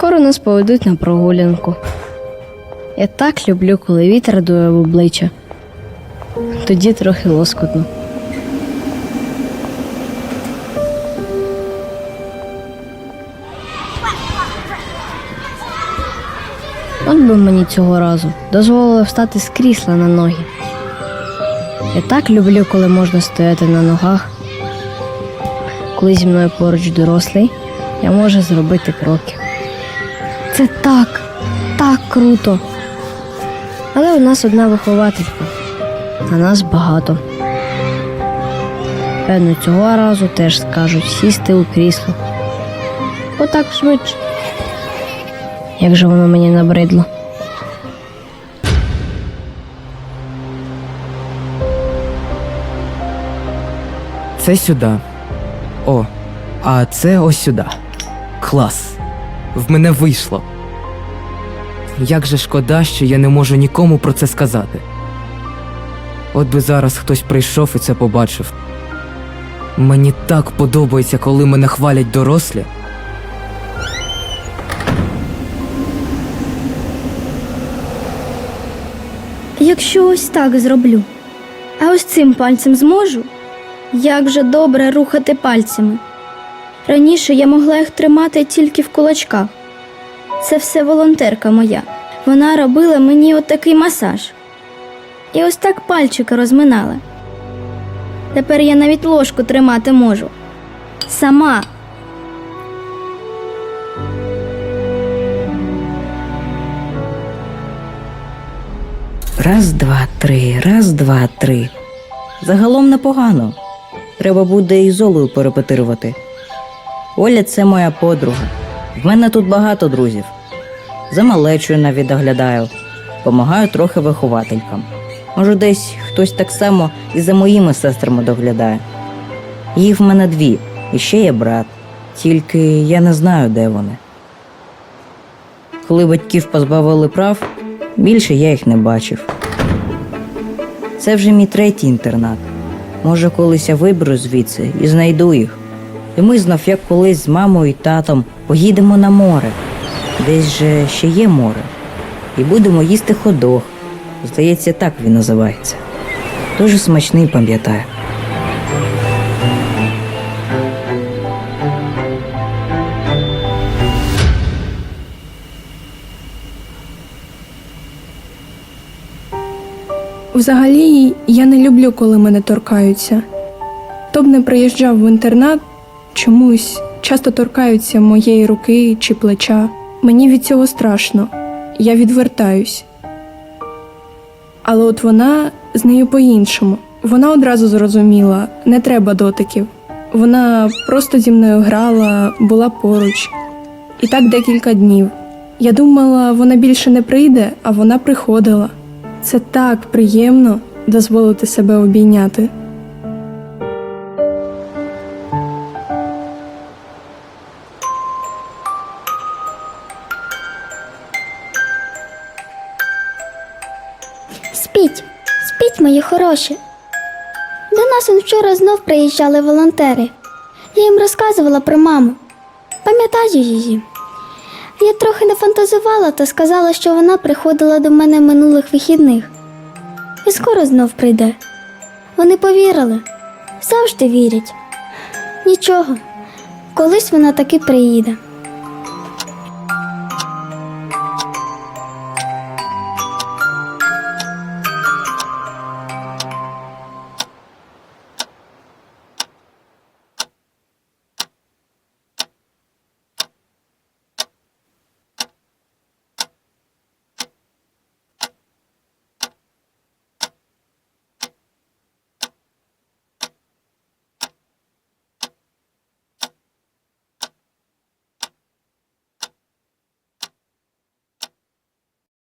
скоро нас поведуть на прогулянку. Я так люблю, коли вітер дує в обличчя. Тоді трохи лоскотно. От би мені цього разу дозволили встати з крісла на ноги. Я так люблю, коли можна стояти на ногах. Коли зі мною поруч дорослий, я можу зробити кроки. Це так, так круто. Але у нас одна вихователька, а нас багато. Певно, цього разу теж скажуть сісти у крісло. Отак швидше. Як же воно мені набридло. Це сюди. О, а це ось сюди. Клас. В мене вийшло. Як же шкода, що я не можу нікому про це сказати. От би зараз хтось прийшов і це побачив. Мені так подобається, коли мене хвалять дорослі. Якщо ось так зроблю, а ось цим пальцем зможу, як же добре рухати пальцями. Раніше я могла їх тримати тільки в кулачках. Це все волонтерка моя. Вона робила мені отакий масаж. І ось так пальчики розминала. Тепер я навіть ложку тримати можу. Сама. Раз, два, три, раз, два, три. Загалом непогано. Треба буде і золою перепетирувати. Оля це моя подруга. В мене тут багато друзів. За малечою навіть доглядаю, помагаю трохи вихователькам. Може, десь хтось так само і за моїми сестрами доглядає. Їх в мене дві, і ще є брат. Тільки я не знаю, де вони. Коли батьків позбавили прав, більше я їх не бачив. Це вже мій третій інтернат. Може, колись я виберу звідси і знайду їх. І ми знов, як колись з мамою і татом, поїдемо на море. Десь же ще є море. І будемо їсти ходох. Здається, так він називається. Дуже смачний, пам'ятаю. Взагалі, я не люблю, коли мене торкаються. Хто б не приїжджав в інтернат, чомусь часто торкаються моєї руки чи плеча. Мені від цього страшно, я відвертаюсь. Але от вона з нею по-іншому. Вона одразу зрозуміла, не треба дотиків. Вона просто зі мною грала, була поруч. І так декілька днів. Я думала, вона більше не прийде, а вона приходила. Це так приємно дозволити себе обійняти. Спіть, спіть, мої хороші. До нас вчора знов приїжджали волонтери. Я їм розказувала про маму. Пам'ятаю її. Я трохи не фантазувала та сказала, що вона приходила до мене минулих вихідних. І скоро знов прийде. Вони повірили, завжди вірять. Нічого, колись вона таки приїде.